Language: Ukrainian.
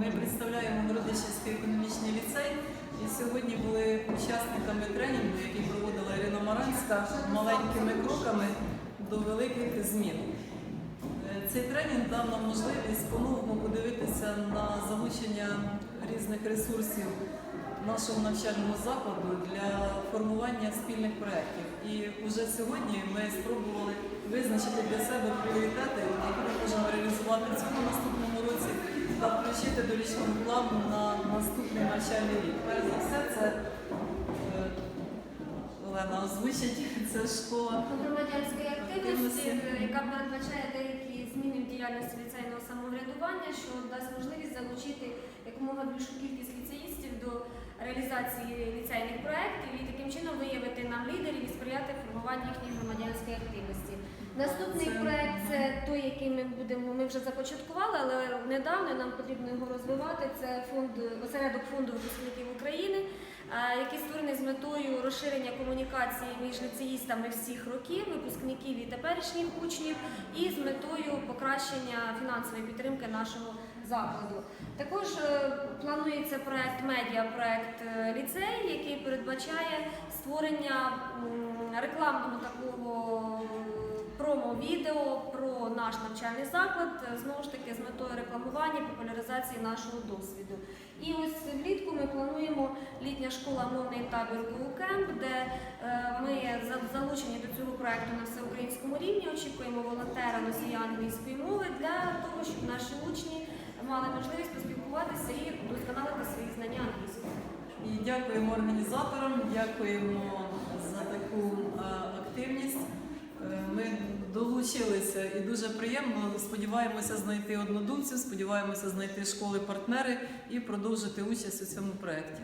Ми представляємо Городищенський економічний ліцей і сьогодні були учасниками тренінгу, який проводила Ірина Маранська маленькими кроками до великих змін. Е, Цей тренінг дав нам можливість по-новому подивитися на залучення різних ресурсів нашого навчального закладу для формування спільних проєктів. І вже сьогодні ми спробували визначити для себе пріоритети, які ми можемо реалізувати в цьому наступному та включити до річного плану на наступний навчальний рік. Перш за все, це е, Олена озвучить, це школа громадянської активності, Активності. яка передбачає деякі зміни в діяльності ліцейного самоврядування, що дасть можливість залучити якомога більшу кількість ліцеїстів до реалізації ліцейних проєктів і таким чином виявити нам лідерів і сприяти формуванню їхньої громадянської активності. Наступний Це- проєкт це той, який ми будемо. Ми вже започаткували, але недавно нам потрібно його розвивати. Це фонд осередок фонду випускників України, який створений з метою розширення комунікації між ліцеїстами всіх років, випускників і теперішніх учнів, і з метою покращення фінансової підтримки нашого закладу. Також е, планується проект медіа-проект е, ліцей, який передбачає створення рекламного такого промо-відео про наш навчальний заклад, е, знову ж таки з метою рекламування популяризації нашого досвіду. І ось влітку ми плануємо літня школа мовний табір Кемп, де е, ми залучені до цього проекту на всеукраїнському рівні. Очікуємо волонтера носія англійської мови для того, щоб наші учні мали можливість поспілкуватися і вдосконалити свої знання англійської. І дякуємо організаторам, дякуємо за таку е, активність. Ми долучилися і дуже приємно. Сподіваємося знайти однодумців, сподіваємося знайти школи-партнери і продовжити участь у цьому проєкті.